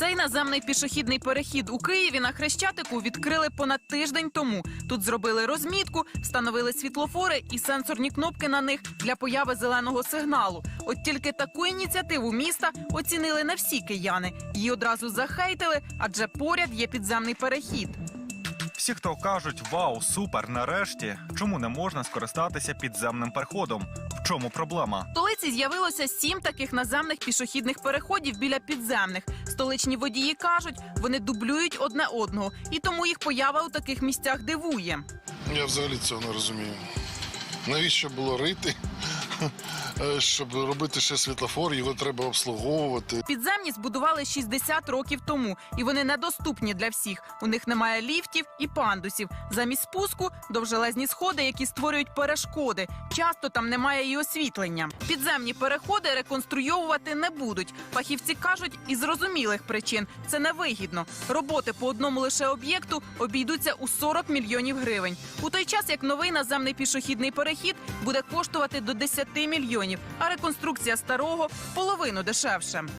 Цей наземний пішохідний перехід у Києві на Хрещатику відкрили понад тиждень тому. Тут зробили розмітку, встановили світлофори і сенсорні кнопки на них для появи зеленого сигналу. От тільки таку ініціативу міста оцінили не всі кияни. Її одразу захейтили, адже поряд є підземний перехід. Всі, хто кажуть вау, супер, нарешті, чому не можна скористатися підземним переходом? В чому проблема? В столиці з'явилося сім таких наземних пішохідних переходів біля підземних. Столичні водії кажуть, вони дублюють одне одного, і тому їх поява у таких місцях дивує. Я взагалі цього не розумію. Навіщо було рити? Е, Щоб робити ще світлофор, його треба обслуговувати. Підземні збудували 60 років тому, і вони недоступні для всіх. У них немає ліфтів і пандусів. Замість спуску довжелезні сходи, які створюють перешкоди. Часто там немає і освітлення. Підземні переходи реконструйовувати не будуть. Фахівці кажуть, із зрозумілих причин це невигідно. Роботи по одному лише об'єкту обійдуться у 40 мільйонів гривень. У той час як новий наземний пішохідний перехід буде коштувати до 10 мільйонів, а реконструкція старого половину дешевше.